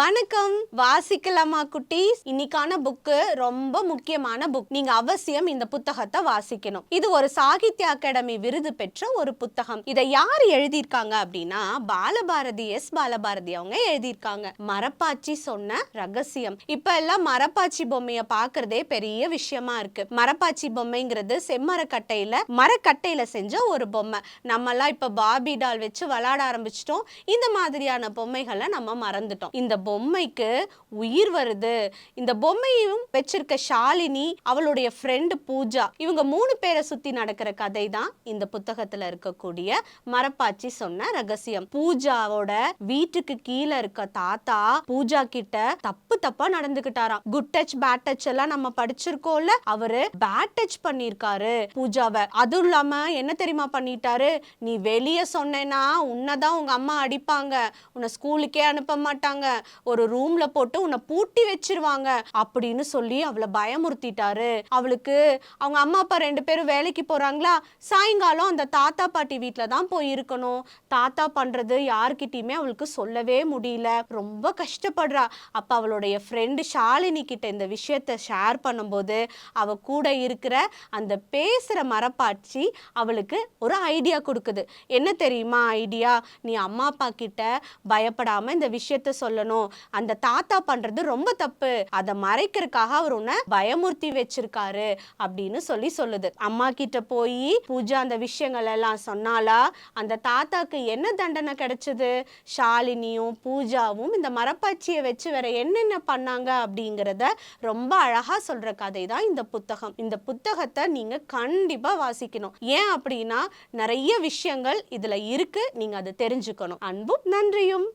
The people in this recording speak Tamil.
வணக்கம். வாசிக்கலாமா குட்டீஸ்? இன்னைக்கான புக்கு ரொம்ப முக்கியமான புக். நீங்க அவசியம் இந்த புத்தகத்தை வாசிக்கணும். இது ஒரு சாகித்ய அகாடமி விருது பெற்ற ஒரு புத்தகம். இதை யார் எழுதியிருக்காங்க அப்படின்னா பாலபாரதி எஸ். பாலபாரதி அவங்க எழுதியிருக்காங்க. மரப்பாச்சி சொன்ன ரகசியம். இப்ப எல்லாம் மரப்பாச்சி பொம்மைய பாக்குறதே பெரிய விஷயமா இருக்கு. மரப்பாச்சி பொம்மைங்கிறது செம்மரக்கட்டையில மரக்கட்டையில செஞ்ச ஒரு பொம்மை. நம்மலாம் இப்ப பாபி டால் வச்சு விளையாட ஆரம்பிச்சிட்டோம். இந்த மாதிரியான பொம்மைகளை நம்ம மறந்துட்டோம். இந்த பொம்மைக்கு உயிர் வருது. இந்த பொம்மையும் வச்சிருக்க ஷாலினி அவளுடைய ஃப்ரெண்டு பூஜா இவங்க மூணு பேரை சுத்தி நடக்கிற கதை தான் இந்த புத்தகத்துல இருக்கக்கூடிய மரப்பாச்சி சொன்ன ரகசியம். பூஜாவோட வீட்டுக்கு கீழே இருக்க தாத்தா பூஜா கிட்ட தப்பு தப்பா நடந்துகிட்டாராம். குட் டச் பேட் டச் எல்லாம் நம்ம படிச்சிருக்கோம்ல அவரு பேட் டச் பண்ணிருக்காரு பூஜாவை. அதுவும் இல்லாம என்ன தெரியுமா பண்ணிட்டாரு? நீ வெளியே சொன்னேன்னா உன்னதான் உங்க அம்மா அடிப்பாங்க. உன்னை ஸ்கூலுக்கே அனுப்ப மாட்டாங்க. ஒரு ரூம்ல போட்டு உன்னை பூட்டி வச்சிருவாங்க அப்படின்னு சொல்லி அவளை பயமுறுத்திட்டாரு. அவளுக்கு அவங்க அம்மா அப்பா ரெண்டு பேரும் வேலைக்கு போறாங்களா? சாயங்காலம் அந்த தாத்தா பாட்டி வீட்டில் தான் போய் இருக்கணும். தாத்தா பண்றது யார்கிட்டயுமே அவளுக்கு சொல்லவே முடியல. ரொம்ப கஷ்டப்படுறா. அப்ப அவளுடைய ஃப்ரெண்டு ஷாலினி கிட்ட இந்த விஷயத்த ஷேர் பண்ணும்போது அவ கூட இருக்கிற அந்த பேசுற மரப்பாட்சி அவளுக்கு ஒரு ஐடியா கொடுக்குது. என்ன தெரியுமா ஐடியா நீ அம்மா அப்பா கிட்ட பயப்படாம இந்த விஷயத்த சொல்லணும். அந்த தாத்தா பண்றது ரொம்ப தப்பு. அதை மறைக்கிறதுக்காக அவர் உன்னை பயமுறுத்தி வச்சிருக்காரு அப்படின்னு சொல்லி சொல்லுது. அம்மா கிட்ட போய் பூஜா அந்த விஷயங்கள் எல்லாம் சொன்னாலா அந்த தாத்தாக்கு என்ன தண்டனை கிடைச்சது? ஷாலினியும் பூஜாவும் இந்த மரப்பாச்சியை வச்சு வேற என்னென்ன பண்ணாங்க அப்படிங்கிறத ரொம்ப அழகா சொல்ற கதை தான் இந்த புத்தகம். இந்த புத்தகத்தை நீங்க கண்டிப்பா வாசிக்கணும். ஏன் அப்படின்னா நிறைய விஷயங்கள் இதுல இருக்கு. நீங்க அதை தெரிஞ்சுக்கணும். அன்பும் நன்றியும்.